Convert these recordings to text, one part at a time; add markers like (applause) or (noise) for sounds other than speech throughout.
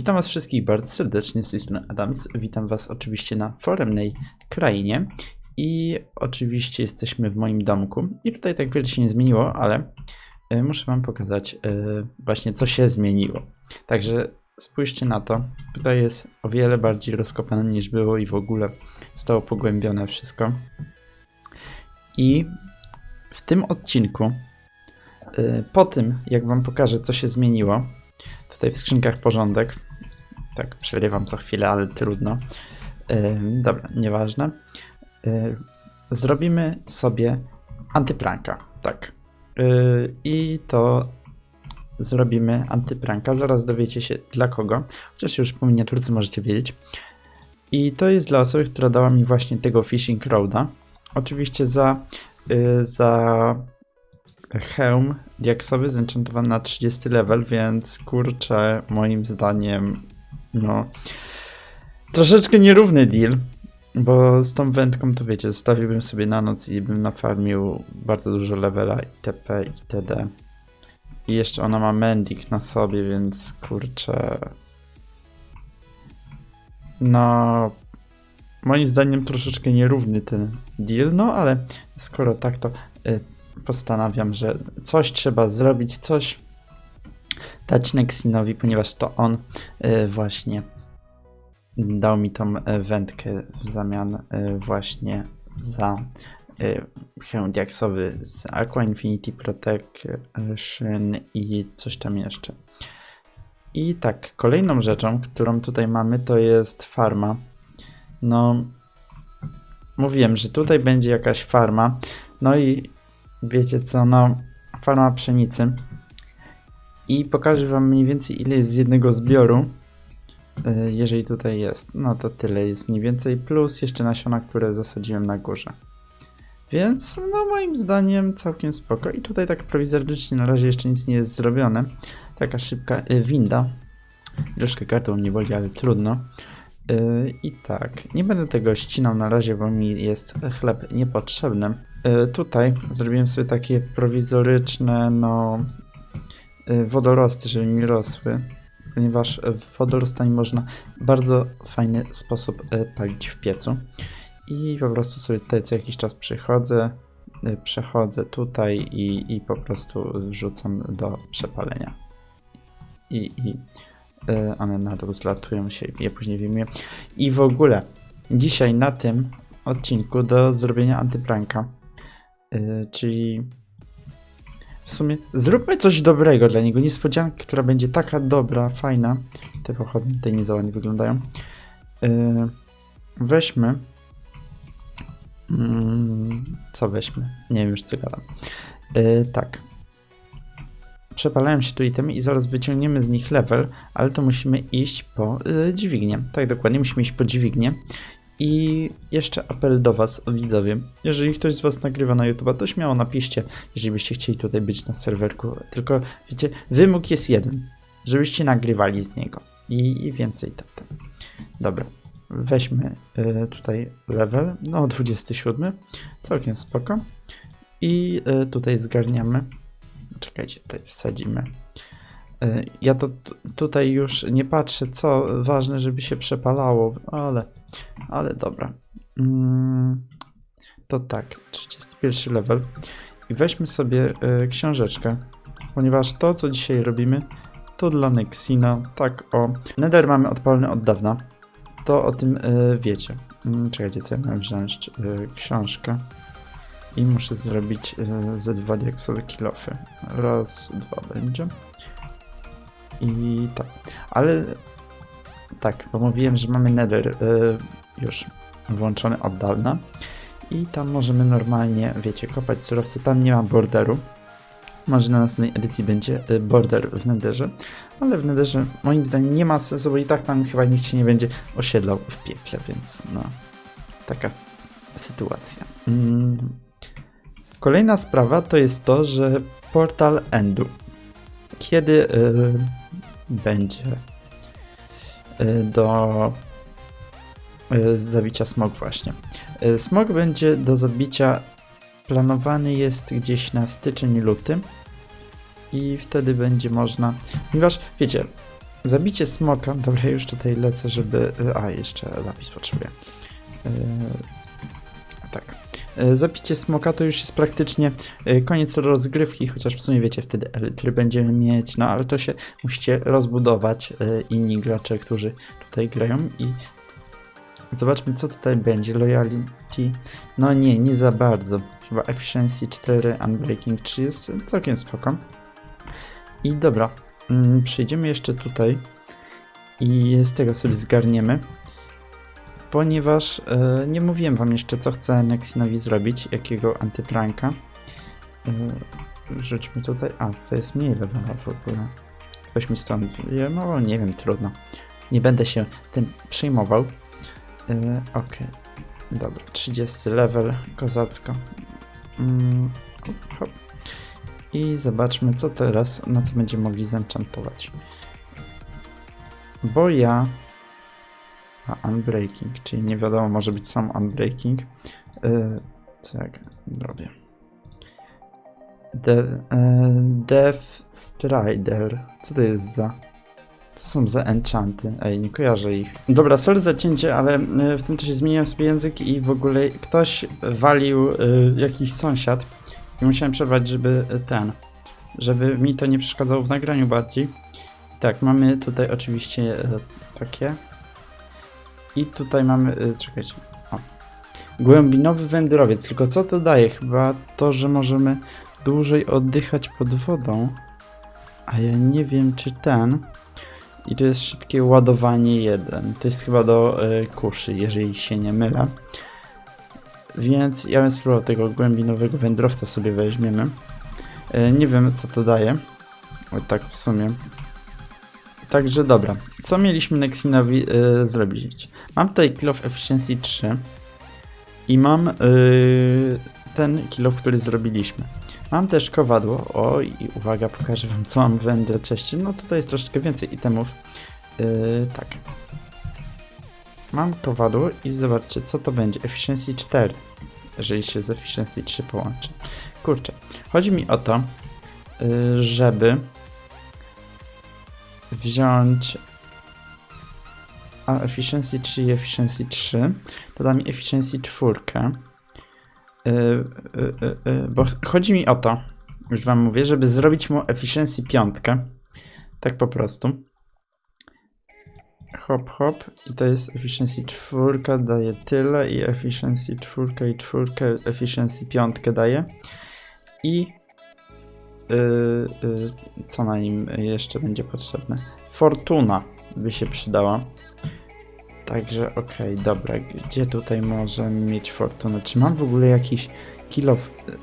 Witam Was wszystkich bardzo serdecznie z tej strony Adams. Witam Was oczywiście na foremnej krainie i oczywiście jesteśmy w moim domku. I tutaj tak wiele się nie zmieniło, ale e, muszę Wam pokazać e, właśnie co się zmieniło. Także spójrzcie na to. Tutaj jest o wiele bardziej rozkopane niż było i w ogóle zostało pogłębione wszystko. I w tym odcinku, e, po tym jak Wam pokażę co się zmieniło, tutaj w skrzynkach porządek, tak, przerywam co chwilę, ale trudno. Ym, dobra, nieważne. Yy, zrobimy sobie antypranka, tak. Yy, I to zrobimy antypranka. Zaraz dowiecie się dla kogo. Chociaż już po miniaturce możecie wiedzieć. I to jest dla osoby, która dała mi właśnie tego Fishing Roada. Oczywiście za, yy, za hełm diaksowy zenchantowany na 30 level, więc kurczę, moim zdaniem, no, troszeczkę nierówny deal, bo z tą wędką to wiecie, zostawiłbym sobie na noc i bym nafarmił bardzo dużo levela itp. itd. I jeszcze ona ma Mendik na sobie, więc kurczę, no, moim zdaniem troszeczkę nierówny ten deal, no ale skoro tak to y, postanawiam, że coś trzeba zrobić, coś dać Nexinowi, ponieważ to on y, właśnie dał mi tą y, wędkę w zamian y, właśnie za y, hełm diaksowy z Aqua Infinity Protection i coś tam jeszcze. I tak, kolejną rzeczą, którą tutaj mamy, to jest farma. No, mówiłem, że tutaj będzie jakaś farma. No i wiecie co, no, farma pszenicy. I pokażę wam mniej więcej ile jest z jednego zbioru. y, Jeżeli tutaj jest, no to tyle jest mniej więcej, plus jeszcze nasiona, które zasadziłem na górze. Więc, no moim zdaniem całkiem spoko. I tutaj tak prowizorycznie na razie jeszcze nic nie jest zrobione. Taka szybka y, winda. Troszkę kartą mnie boli, ale trudno. Y, I tak, nie będę tego ścinał na razie, bo mi jest chleb niepotrzebny. Tutaj zrobiłem sobie takie prowizoryczne, no, wodorosty, żeby mi rosły, ponieważ wodorostami można w bardzo fajny sposób y, palić w piecu. I po prostu sobie tutaj co jakiś czas przychodzę, y, przechodzę tutaj i, i po prostu wrzucam do przepalenia. I, i y, one na dół zlatują się je później wyjmuję. I w ogóle dzisiaj na tym odcinku do zrobienia antypranka, y, czyli w sumie zróbmy coś dobrego dla niego, niespodziankę, która będzie taka dobra, fajna. Te pochodnie tutaj nie za ładnie wyglądają. Y, weźmy Mm, co weźmy? Nie wiem już co gadam. Yy, tak. Przepalają się tu itemy i zaraz wyciągniemy z nich level, ale to musimy iść po yy, dźwignię. Tak dokładnie, musimy iść po dźwignię. I jeszcze apel do Was, widzowie. Jeżeli ktoś z Was nagrywa na YouTube, to śmiało napiszcie, jeżeli byście chcieli tutaj być na serwerku. Tylko wiecie, wymóg jest jeden, żebyście nagrywali z niego. I, i więcej tak. Dobra. Weźmy y, tutaj level, no 27, całkiem spoko. I y, tutaj zgarniamy. Czekajcie, tutaj wsadzimy. Y, ja to tutaj już nie patrzę, co ważne, żeby się przepalało, ale, ale dobra. Mm, to tak, 31 level. I weźmy sobie y, książeczkę, ponieważ to, co dzisiaj robimy, to dla Nexina, tak o. Nether mamy odpalony od dawna to o tym y, wiecie. Mm, Czekajcie, co ja miałem wziąć? Książkę. I muszę zrobić ze dwa diaksowe kilofy. Raz, dwa będzie. I tak. Ale tak, bo mówiłem, że mamy nether y, już włączony od dawna. I tam możemy normalnie, wiecie, kopać surowce. Tam nie ma borderu. Może na następnej edycji będzie y, border w netherze. Ale w Netherze moim zdaniem nie ma sensu, bo i tak tam chyba nikt się nie będzie osiedlał w piekle, więc no, taka sytuacja. Mm. Kolejna sprawa to jest to, że portal Endu. Kiedy y, będzie y, do y, zabicia smog właśnie. Y, smog będzie do zabicia planowany jest gdzieś na styczeń, luty i wtedy będzie można, ponieważ wiecie, Zabicie smoka. Dobra, już tutaj lecę, żeby. A, jeszcze lapis potrzebuję. Yy, Zabicie smoka to już jest praktycznie yy, koniec rozgrywki, chociaż w sumie wiecie, wtedy elitry będziemy mieć, no ale to się musicie rozbudować yy, inni gracze, którzy tutaj grają i zobaczmy co tutaj będzie. Loyalty, no nie, nie za bardzo. Chyba Efficiency 4, Unbreaking 3 jest całkiem spoko. I dobra, mm, przejdziemy jeszcze tutaj i z tego sobie zgarniemy. Ponieważ e, nie mówiłem wam jeszcze, co chcę Nexinowi zrobić, jakiego antypranka. E, rzućmy tutaj. A, to jest mniej levela w ogóle. Ktoś mi stąd. No, nie wiem, trudno. Nie będę się tym przejmował. E, Okej. Dobra, 30 level, kozacko. Mm, hop. I zobaczmy, co teraz, na co będziemy mogli zenchantować. Bo ja... A, Unbreaking, czyli nie wiadomo, może być sam Unbreaking. Yy, co jak robię? De, yy, Death Strider. Co to jest za... Co są za enchanty? Ej, nie kojarzę ich. Dobra, sorry za cięcie, ale y, w tym czasie zmieniłem sobie język i w ogóle ktoś walił jakiś sąsiad i musiałem przerwać, żeby ten, żeby mi to nie przeszkadzało w nagraniu bardziej. Tak, mamy tutaj oczywiście takie. I tutaj mamy, y, czekajcie, o. Głębinowy wędrowiec, tylko co to daje? Chyba to, że możemy dłużej oddychać pod wodą. A ja nie wiem, czy ten. I to jest szybkie ładowanie 1. To jest chyba do y, kuszy, jeżeli się nie mylę. Więc ja bym spróbował tego głębinowego wędrowca sobie weźmiemy. Y, nie wiem co to daje. O, tak w sumie. Także dobra. Co mieliśmy Nexinowi y, zrobić? Mam tutaj kill of efficiency 3. I mam y, ten kill of, który zrobiliśmy. Mam też kowadło. O, i uwaga, pokażę wam, co mam w Ender Chestie. No tutaj jest troszeczkę więcej itemów. Yy, tak. Mam kowadło i zobaczcie, co to będzie. Efficiency 4. Jeżeli się z Efficiency 3 połączy. Kurczę. Chodzi mi o to, yy, żeby wziąć a Efficiency 3 i Efficiency 3, to da mi Efficiency 4. Yy, yy, yy, bo chodzi mi o to, już wam mówię, żeby zrobić mu Efficiency 5. Tak po prostu. Hop, hop. I to jest Efficiency 4 daje tyle i Efficiency 4 i 4 Efficiency 5 daje. I co na nim jeszcze będzie potrzebne? Fortuna by się przydała. Także okej, dobra, gdzie tutaj możemy mieć fortunę? Czy mam w ogóle jakiś kill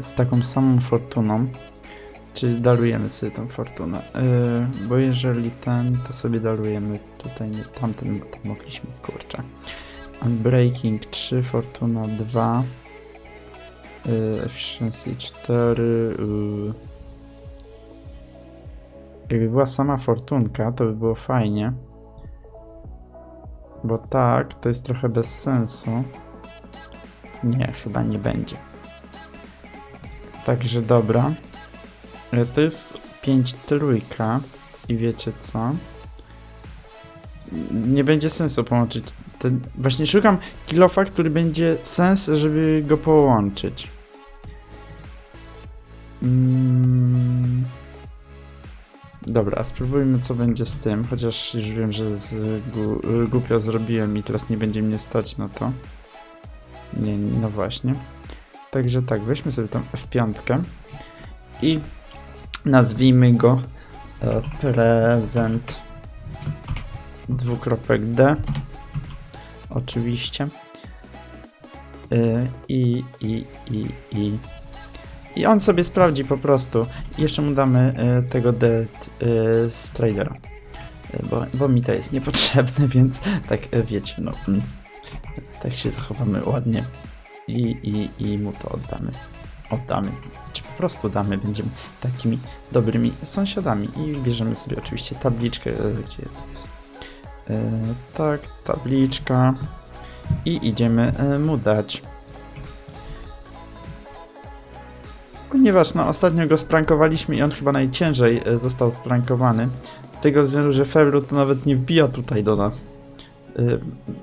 z taką samą fortuną? Czy darujemy sobie tą fortunę? Yy, bo jeżeli ten, to sobie darujemy tutaj, nie, tamten tam mogliśmy, kurczę. Unbreaking 3, fortuna 2, yy, efficiency 4, yy. Jakby była sama fortunka, to by było fajnie. Bo tak, to jest trochę bez sensu. Nie, chyba nie będzie. Także dobra. To jest 5 trójka i wiecie co? Nie będzie sensu połączyć. Ten... Właśnie szukam kilofa, który będzie sens, żeby go połączyć. Mm. Dobra, spróbujmy co będzie z tym, chociaż już wiem, że z, głupio zrobiłem i teraz nie będzie mnie stać na to. Nie, no właśnie. Także tak, weźmy sobie tą F5 i nazwijmy go e, prezent dwukropek D oczywiście E, i, i, i, i i on sobie sprawdzi po prostu. Jeszcze mu damy e, tego Dead e, Stradera. E, bo, bo mi to jest niepotrzebne, (laughs) więc tak wiecie, no. mm, Tak się zachowamy ładnie. I, i, I mu to oddamy. Oddamy. Czy po prostu damy. Będziemy takimi dobrymi sąsiadami. I bierzemy sobie oczywiście tabliczkę. Gdzie to jest? Tak, tabliczka. I idziemy e, mu dać. Ponieważ no, ostatnio go sprankowaliśmy i on chyba najciężej e, został sprankowany z tego względu, że Febru to nawet nie wbija tutaj do nas. Y,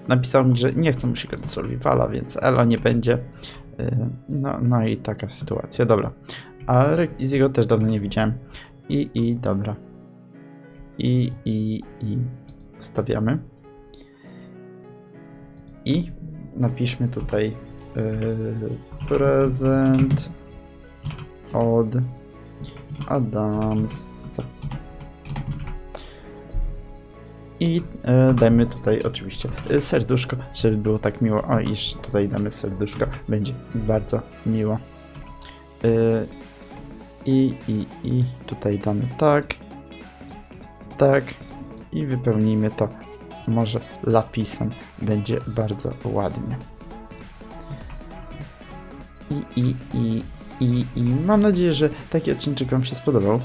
napisał mi, że nie chce mu się grać Survivala, więc Ela nie będzie. Y, no, no i taka sytuacja, dobra. Ale Rekiziego też dawno nie widziałem. I, i, dobra. I, i, i stawiamy. I napiszmy tutaj y, prezent od Adamsa. I e, dajmy tutaj oczywiście e, serduszko, żeby było tak miło. O, jeszcze tutaj damy serduszko, będzie bardzo miło. E, I, i, i tutaj damy tak, tak i wypełnijmy to może lapisem, będzie bardzo ładnie. I, i, i, i, i mam nadzieję, że taki odcinek Wam się spodobał.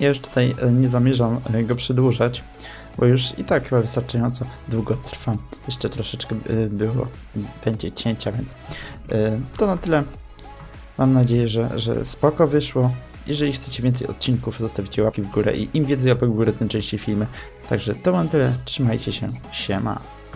Ja już tutaj e, nie zamierzam e, go przedłużać, bo już i tak chyba wystarczająco długo trwa. Jeszcze troszeczkę e, było, będzie cięcia, więc to na tyle. Mam nadzieję, że, że spoko wyszło. Jeżeli chcecie więcej odcinków, zostawicie łapki w górę i im więcej łapek w górę, tym częściej filmy. Także to mam tyle. Trzymajcie się. Siema.